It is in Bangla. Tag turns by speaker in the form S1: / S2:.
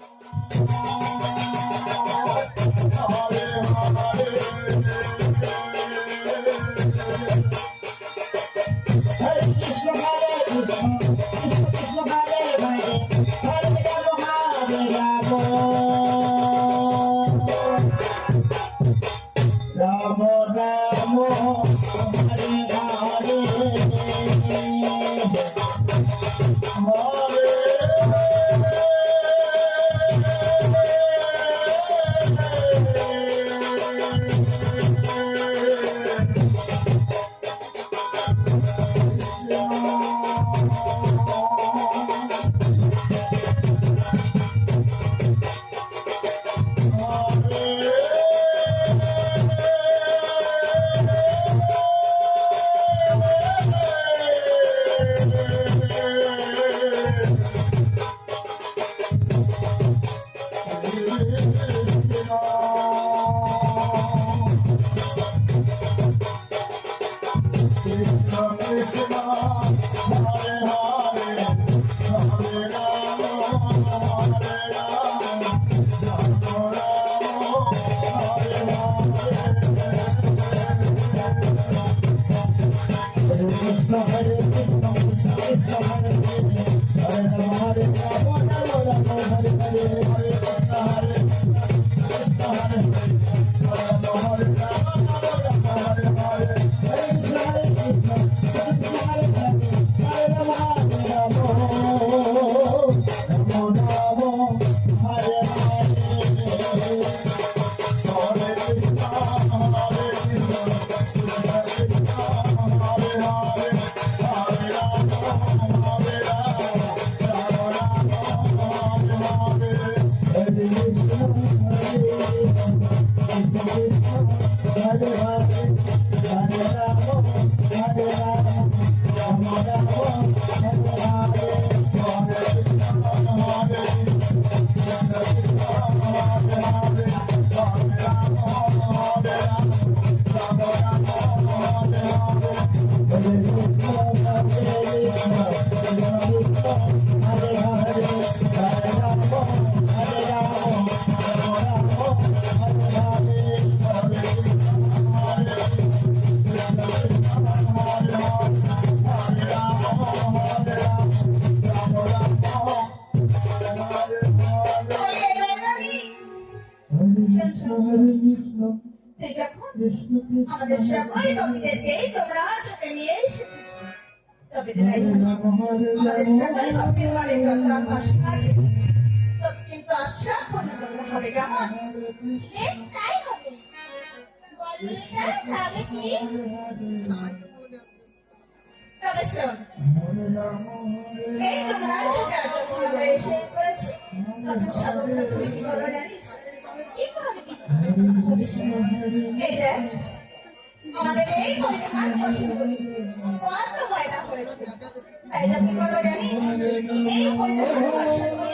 S1: Thank you. Let's go,
S2: তুই যখন আমাদের সকল কবিদেরকে তোমরা নিয়ে এসেছিস। তবে আমাদের সকল কবির বাড়ির কথা ভাষণ আছে কিন্তু আশ্বাস পূর্ণ করতে হবে কেমন
S3: বেশ তাই হবে তবে
S2: শোন এই তোমরা ঢাকা যখন আমরা এসে করেছি তখন সর্বপ্রথম তুমি কি করবে জানিস
S3: কি করবি
S2: এই দেখ আমাদের এই কত ময়লা হয়েছে তাই জানিস এই পরিধান